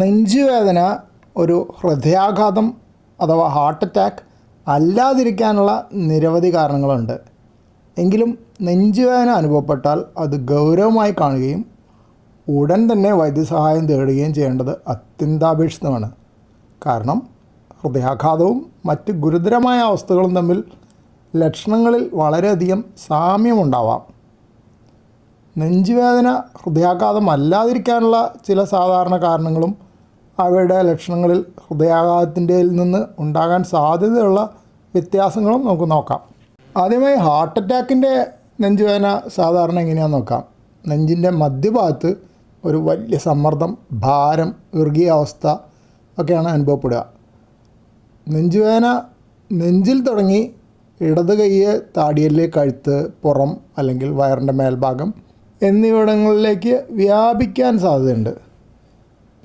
നെഞ്ചുവേദന ഒരു ഹൃദയാഘാതം അഥവാ ഹാർട്ട് അറ്റാക്ക് അല്ലാതിരിക്കാനുള്ള നിരവധി കാരണങ്ങളുണ്ട്. എങ്കിലും നെഞ്ചുവേദന അനുഭവപ്പെട്ടാൽ അത് ഗൗരവമായി കാണുകയും ഉടൻ തന്നെ വൈദ്യസഹായം തേടുകയും ചെയ്യേണ്ടത് അത്യന്താപേക്ഷിതമാണ്. കാരണം ഹൃദയാഘാതവും മറ്റ് ഗുരുതരമായ അവസ്ഥകളും തമ്മിൽ ലക്ഷണങ്ങളിൽ വളരെയധികം സാമ്യമുണ്ടാവാം. നെഞ്ചുവേദന ഹൃദയാഘാതം അല്ലാതിരിക്കാനുള്ള ചില സാധാരണ കാരണങ്ങളും അവയുടെ ലക്ഷണങ്ങളിൽ ഹൃദയാഘാതത്തിന്റെ നിന്ന് ഉണ്ടാകാൻ സാധ്യതയുള്ള വ്യത്യാസങ്ങളും നമുക്ക് നോക്കാം. ആദ്യമായി ഹാർട്ട് അറ്റാക്കിന്റെ നെഞ്ചുവേദന സാധാരണ എങ്ങനെയാണെന്ന് നോക്കാം? നെഞ്ചിന്റെ മധ്യഭാഗത്ത് ഒരു വലിയ സമ്മർദ്ദം ഭാരം ഇറുകിയ അവസ്ഥ ഒക്കെയാണ് അനുഭവപ്പെടുക. നെഞ്ചുവേദന നെഞ്ചിൽ തുടങ്ങി ഇടത് കൈയ്യ് താടിയല്ലേ കഴുത്ത് പുറം അല്ലെങ്കിൽ വയറിന്റെ മേൽഭാഗം എന്നിവിടങ്ങളിലേക്ക് വ്യാപിക്കാൻ സാധ്യതയുണ്ട്.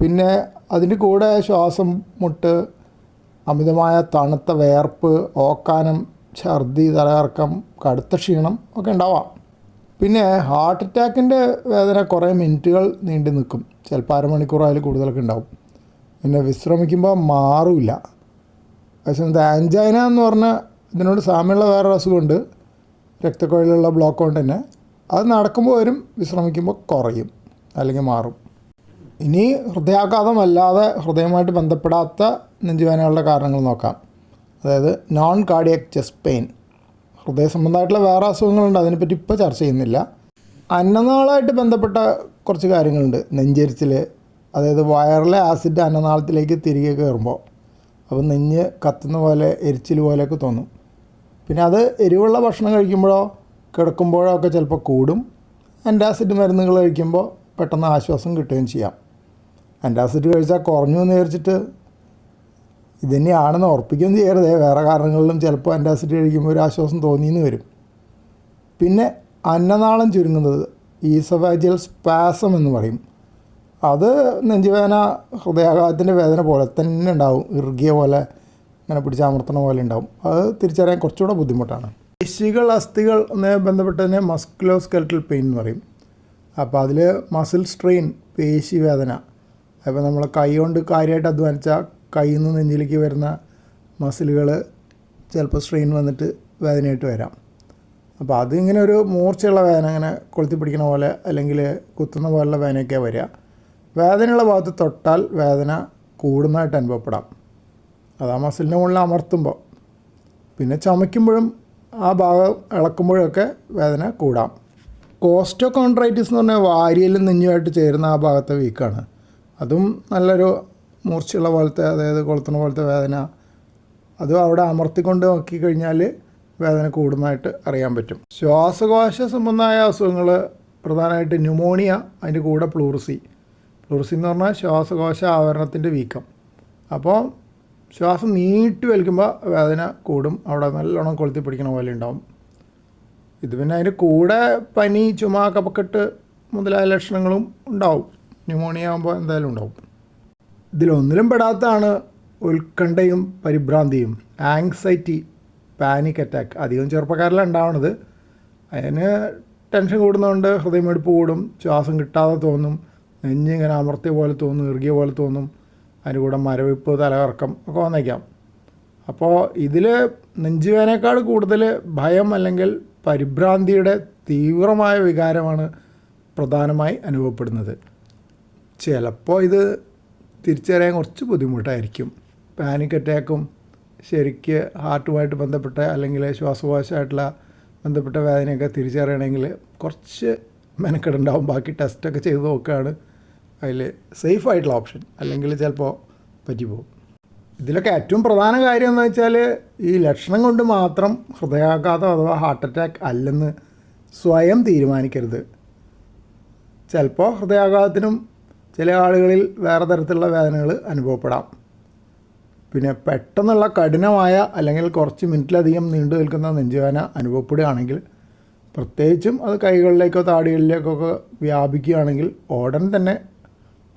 പിന്നെ അതിന്റെ കൂടെ ശ്വാസം മുട്ട് അമിതമായ തണുത്ത വേർപ്പ് ഓക്കാനം ഛർദി തലകറക്കം കടുത്ത ക്ഷീണം ഒക്കെ ഉണ്ടാവാം. പിന്നെ ഹാർട്ട് അറ്റാക്കിന്റെ വേദന കുറേ മിനിറ്റുകൾ നീണ്ടു നിൽക്കും. ചിലപ്പോൾ അരമണിക്കൂർ അതിൽ കൂടുതലൊക്കെ ഉണ്ടാവും. പിന്നെ വിശ്രമിക്കുമ്പോൾ മാറില്ല പക്ഷേ ആൻജൈന എന്ന് പറഞ്ഞാൽ ഇതിനോട് സാമ്യമുള്ള വേറൊരു അസുഖമുണ്ട്. രക്തക്കുഴലിലുള്ള ബ്ലോക്ക് കൊണ്ട് തന്നെ. അത് നടക്കുമ്പോൾ വരും വിശ്രമിക്കുമ്പോൾ കുറയും. അല്ലെങ്കിൽ മാറും. ഇനി ഹൃദയാഘാതമല്ലാതെ ഹൃദയമായിട്ട് ബന്ധപ്പെടാത്ത നെഞ്ചുവേദനകളുടെ കാരണങ്ങൾ നോക്കാം. അതായത് നോൺ കാർഡിയക് ചെസ്റ്റ് പെയിൻ ഹൃദയ സംബന്ധമായിട്ടുള്ള വേറെ അസുഖങ്ങളുണ്ട് അതിനെപ്പറ്റി ഇപ്പോൾ ചർച്ച ചെയ്യുന്നില്ല. അന്നനാളായിട്ട് ബന്ധപ്പെട്ട കുറച്ച് കാര്യങ്ങളുണ്ട്. നെഞ്ചരിച്ചിൽ അതായത് വയറിലെ ആസിഡ് അന്നനാളത്തിലേക്ക് തിരികെ കയറുമ്പോൾ അപ്പോൾ നെഞ്ച് കത്തുന്ന പോലെ എരിച്ചിൽ പോലെയൊക്കെ തോന്നും. പിന്നെ അത് എരിവുള്ള ഭക്ഷണം കഴിക്കുമ്പോഴോ കിടക്കുമ്പോഴോ ഒക്കെ ചിലപ്പോൾ കൂടും. ആന്റാസിഡ് മരുന്നുകൾ കഴിക്കുമ്പോൾ പെട്ടെന്ന് ആശ്വാസം കിട്ടുകയും ചെയ്യാം. ആന്റാസിഡ് കഴിച്ചാൽ കുറഞ്ഞു എന്ന് വിചാരിച്ചിട്ട് ഇത് തന്നെയാണെന്ന് ഉറപ്പിക്കുകയും ചെയ്യരുതേ. വേറെ കാരണങ്ങളിലും ചിലപ്പോൾ ആന്റാസിഡ് കഴിക്കുമ്പോൾ ഒരു ആശ്വാസം തോന്നിയെന്ന് വരും. പിന്നെ അന്നനാളം ചുരുങ്ങുന്നത് ഈസഫാജിയൽ സ്പാസം എന്ന് പറയും. അത് നെഞ്ചുവേദന ഹൃദയാഘാതത്തിന്റെ വേദന പോലെ തന്നെ ഉണ്ടാവും. ഇറുകിയ പോലെ ഇങ്ങനെ പിടിച്ചമർത്തണ പോലെ ഉണ്ടാവും. അത് തിരിച്ചറിയാൻ കുറച്ചുകൂടെ ബുദ്ധിമുട്ടാണ്. പേശികൾ അസ്ഥികൾ എന്നെ ബന്ധപ്പെട്ടതിനെ മസ്കുലോ സ്കെൽറ്റൽ പെയിൻ എന്ന് പറയും. അപ്പോൾ അതിൽ മസിൽ സ്ട്രെയിൻ പേശി വേദന അപ്പോൾ നമ്മൾ കൈ കൊണ്ട് കാര്യമായിട്ട് അധ്വാനിച്ചാൽ കൈയിൽ നിന്ന് നെഞ്ചിലേക്ക് വരുന്ന മസിലുകൾ ചിലപ്പോൾ സ്ട്രെയിൻ വന്നിട്ട് വേദനയായിട്ട് വരാം. അപ്പോൾ അതിങ്ങനെ ഒരു മൂർച്ചയുള്ള വേദന അങ്ങനെ കൊളുത്തി പിടിക്കുന്ന പോലെ അല്ലെങ്കിൽ കുത്തുന്ന പോലുള്ള വേദനയൊക്കെ വരിക. വേദനയുള്ള ഭാഗത്ത് തൊട്ടാൽ വേദന കൂടുന്നതായിട്ട് അനുഭവപ്പെടാം. അത് ആ മസിലിന്റെ മുകളിൽ അമർത്തുമ്പോൾ പിന്നെ ചമയ്ക്കുമ്പോഴും ആ ഭാഗം ഇളക്കുമ്പോഴൊക്കെ വേദന കൂടാം. കോസ്റ്റോ കോൺട്രൈറ്റിസ് എന്ന് പറഞ്ഞാൽ വാരിയലും നെഞ്ഞുമായിട്ട് ചേരുന്ന ആ ഭാഗത്തെ വീക്കാണ്. അതും നല്ലൊരു മൂർച്ചയുള്ള പോലത്തെ അതായത് കൊളുത്തണ പോലത്തെ വേദന. അതും അവിടെ അമർത്തിക്കൊണ്ട് നോക്കിക്കഴിഞ്ഞാൽ വേദന കൂടുന്നതായിട്ട് അറിയാൻ പറ്റും. ശ്വാസകോശ സംബന്ധമായ അസുഖങ്ങൾ പ്രധാനമായിട്ട് ന്യൂമോണിയ അതിന്റെ കൂടെ പ്ലൂറിസി. പ്ലൂറിസി എന്ന് പറഞ്ഞാൽ ശ്വാസകോശ ആവരണത്തിന്റെ വീക്കം. അപ്പോൾ ശ്വാസം നീട്ടി വലിക്കുമ്പോൾ വേദന കൂടും. അവിടെ നല്ലോണം കൊളുത്തി പിടിക്കണ പോലെ ഉണ്ടാവും. ഇത് പിന്നെ അതിന്റെ കൂടെ പനി ചുമ കപക്കെട്ട് മുതലായ ലക്ഷണങ്ങളും ഉണ്ടാവും. ന്യൂമോണിയ ആകുമ്പോൾ എന്തായാലും ഉണ്ടാവും. ഇതിലൊന്നിലും പെടാത്തതാണ് ഉത്കണ്ഠയും പരിഭ്രാന്തിയും. ആങ്സൈറ്റി പാനിക് അറ്റാക്ക് അധികം ചെറുപ്പക്കാരിലാണ് ഉണ്ടാവുന്നത് അതിന് ടെൻഷൻ കൂടുന്നതുകൊണ്ട് ഹൃദയമെടുപ്പ് കൂടും. ശ്വാസം കിട്ടാതെ തോന്നും. നെഞ്ഞിങ്ങനെ അമർത്തിയ പോലെ തോന്നും ഇറുകിയ പോലെ തോന്നും. അതിന്റെ കൂടെ മരവിപ്പ് തലകറക്കം ഒക്കെ വന്നേക്കാം. അപ്പോൾ ഇതിൽ നെഞ്ചുവേനേക്കാൾ കൂടുതൽ ഭയം അല്ലെങ്കിൽ പരിഭ്രാന്തിയുടെ തീവ്രമായ വികാരമാണ് പ്രധാനമായി അനുഭവപ്പെടുന്നത്. ചിലപ്പോൾ ഇത് തിരിച്ചറിയാൻ കുറച്ച് ബുദ്ധിമുട്ടായിരിക്കും. പാനിക് അറ്റാക്കും ശരിക്ക് ഹാർട്ടുമായിട്ട് ബന്ധപ്പെട്ട അല്ലെങ്കിൽ ശ്വാസകോശമായിട്ടുള്ള ബന്ധപ്പെട്ട വേദനയൊക്കെ തിരിച്ചറിയണമെങ്കിൽ കുറച്ച് മെനക്കെടുണ്ടാവും. ബാക്കി ടെസ്റ്റൊക്കെ ചെയ്ത് നോക്കുകയാണ്. അതിൽ സേഫ് ആയിട്ടുള്ള ഓപ്ഷൻ അല്ലെങ്കിൽ ചിലപ്പോൾ പറ്റിപ്പോകും ഇതിലൊക്കെ ഏറ്റവും പ്രധാന കാര്യം എന്ന് വെച്ചാൽ ഈ ലക്ഷണം കൊണ്ട് മാത്രം ഹൃദയാഘാതം അഥവാ ഹാർട്ട് അറ്റാക്ക് അല്ലെന്ന് സ്വയം തീരുമാനിക്കരുത്. ചിലപ്പോൾ ഹൃദയാഘാതത്തിനും ചില ആളുകളിൽ വേറെ തരത്തിലുള്ള വേദനകൾ അനുഭവപ്പെടാം. പിന്നെ പെട്ടെന്നുള്ള കഠിനമായ അല്ലെങ്കിൽ കുറച്ച് മിനിറ്റിലധികം നീണ്ടു നിൽക്കുന്ന നെഞ്ചുവേദന അനുഭവപ്പെടുകയാണെങ്കിൽ പ്രത്യേകിച്ചും അത് കൈകളിലേക്കോ താടികളിലേക്കൊക്കെ വ്യാപിക്കുകയാണെങ്കിൽ ഉടൻ തന്നെ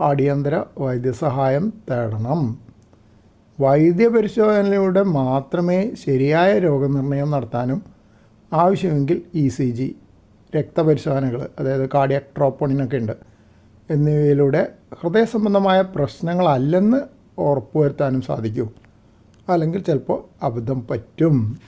അടിയന്തര വൈദ്യസഹായം തേടണം. വൈദ്യപരിശോധനയിലൂടെ മാത്രമേ ശരിയായ രോഗനിർണയം നടത്താനും ആവശ്യമെങ്കിൽ ഇ സി ജി രക്തപരിശോധനകൾ അതായത് കാർഡിയാക് ട്രോപ്പോണിനൊക്കെ ഉണ്ട്. എന്നിവയിലൂടെ ഹൃദയ സംബന്ധമായ പ്രശ്നങ്ങളല്ലെന്ന് ഉറപ്പുവരുത്താനും സാധിക്കും. അല്ലെങ്കിൽ ചിലപ്പോൾ അബദ്ധം പറ്റും.